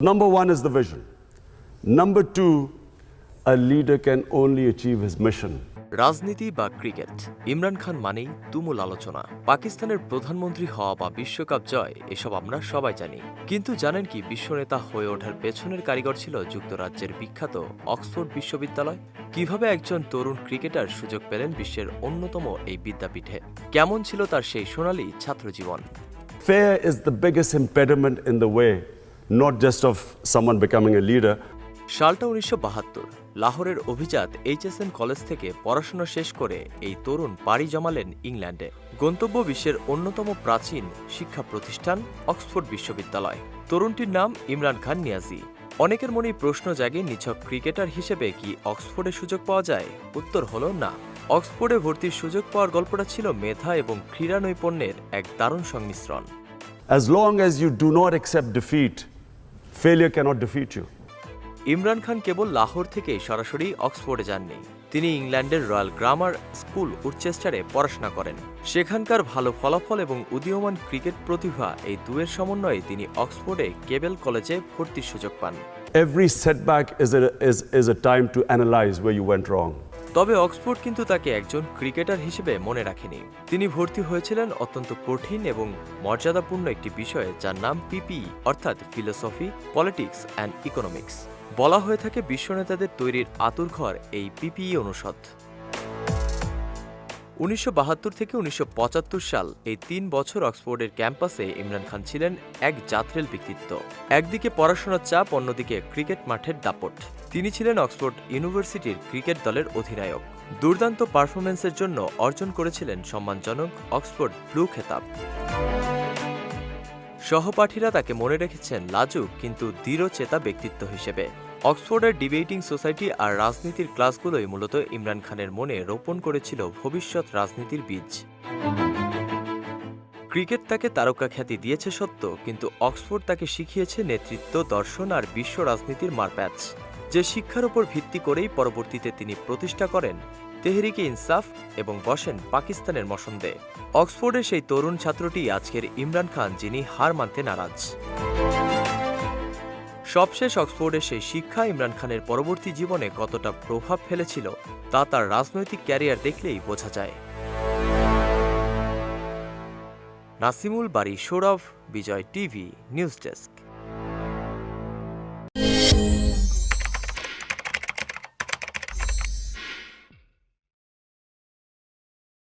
Number one is the vision. Number two, a leader can only achieve his mission. রাজনীতি বা cricket Imran Khan মানেই তুমুল আলোচনা। পাকিস্তানের প্রধানমন্ত্রী হওয়া বা বিশ্বকাপ জয় এসব আমরা সবাই জানি। কিন্তু জানেন কি বিশ্বনেতা হয়ে ওঠার পেছনের কারিগর ছিল যুক্তরাজ্যের বিখ্যাত অক্সফোর্ড বিশ্ববিদ্যালয়? কীভাবে একজন তরুণ ক্রিকেটার সুযোগ পেলেন বিশ্বের অন্যতম এই বিদ্যাপীঠে? কেমন ছিল তার সেই সোনালী ছাত্রজীবন? Fear is the biggest impediment in the way, not just of someone becoming a leader, সালটা উনিশশো বাহাত্তর লাহোরের অভিজাত এইচএসএন কলেজ থেকে পড়াশোনা শেষ করে এই তরুণ পাড়ি জমালেন ইংল্যান্ডে। গন্তব্য বিশ্বের অন্যতম প্রাচীন শিক্ষা প্রতিষ্ঠান অক্সফোর্ড বিশ্ববিদ্যালয়। তরুণটির নাম ইমরান খান নিয়াজি। অনেকের মনেই প্রশ্ন জাগে নিছক ক্রিকেটার হিসেবে কি অক্সফোর্ডে সুযোগ পাওয়া যায়? উত্তর হলো না। অক্সফোর্ডে ভর্তির সুযোগ পাওয়ার গল্পটা ছিল মেধা এবং ক্রীড়া নৈপুণ্যের এক দারুণ সংমিশ্রণ। As long as you do not accept defeat, failure cannot defeat you. Imran Khan কেবল লাহোর থেকে সরাসরি অক্সফোর্ডে যাননি তিনি ইংল্যান্ডের রয়্যাল গ্রামার স্কুল উচ্চেস্টারে পড়াশোনা করেন সেখানকার ভালো ফলাফল এবং উদীয়মান ক্রিকেট প্রতিভা এই দুয়ের সমন্বয়ে তিনি অক্সফোর্ডে কেবেল কলেজে ভর্তির সুযোগ পান Every setback is a, is, is a time to analyze where you went wrong. তবে অক্সফোর্ড কিন্তু তাকে একজন ক্রিকেটার হিসেবে মনে রাখেনি। তিনি ভর্তি হয়েছিলেন অত্যন্ত কঠিন এবং মর্যাদাপূর্ণ একটি বিষয়ে যার নাম পিপি, অর্থাৎ ফিলোসফি, পলিটিক্স অ্যান্ড ইকোনমিক্স। বলা হয়ে থাকে বিশ্বনেতাদের তৈরির আতুরঘর এই পিপিই অনুষদ। উনিশশো বাহাত্তর থেকে উনিশশো পঁচাত্তর সাল এই তিন বছর অক্সফোর্ডের ক্যাম্পাসে ইমরান খান ছিলেন এক যাত্রেল ব্যক্তিত্ব। একদিকে পড়াশোনার চাপ, অন্যদিকে ক্রিকেট মাঠের দাপট। তিনি ছিলেন অক্সফোর্ড ইউনিভার্সিটির ক্রিকেট দলের অধিনায়ক। দুর্দান্ত পারফরমেন্সের জন্য অর্জন করেছিলেন সম্মানজনক অক্সফোর্ড ব্লু খেতাব। সহপাঠীরা তাকে মনে রেখেছেন লাজুক, কিন্তু দৃঢ়চেতা ব্যক্তিত্ব হিসেবে। অক্সফোর্ডের ডিবেটিং সোসাইটি আর রাজনীতির ক্লাসগুলোই মূলত ইমরান খানের মনে রোপণ করেছিল ভবিষ্যৎ রাজনীতির বীজ। ক্রিকেট তাকে তারকা খ্যাতি দিয়েছে সত্য, কিন্তু অক্সফোর্ড তাকে শিখিয়েছে নেতৃত্ব, দর্শন আর বিশ্ব রাজনীতির মারপ্যাচ। যে শিক্ষার উপর ভিত্তি করেই পরবর্তীতে তিনি প্রতিষ্ঠা করেন, তেহরিকে ইনসাফ এবং বসেন পাকিস্তানের মসন্দে। অক্সফোর্ডের সেই তরুণ ছাত্রটি আজকের ইমরান খান, যিনি হার মানতে নারাজ। সবশেষ অক্সফোর্ডের সেই শিক্ষা ইমরান খানের পরবর্তী জীবনে কতটা প্রভাব ফেলেছিল, তা তার রাজনৈতিক ক্যারিয়ার দেখলেই বোঝা যায়। নাসিমুল বাড়ি Sourav Bijoy TV, news desk.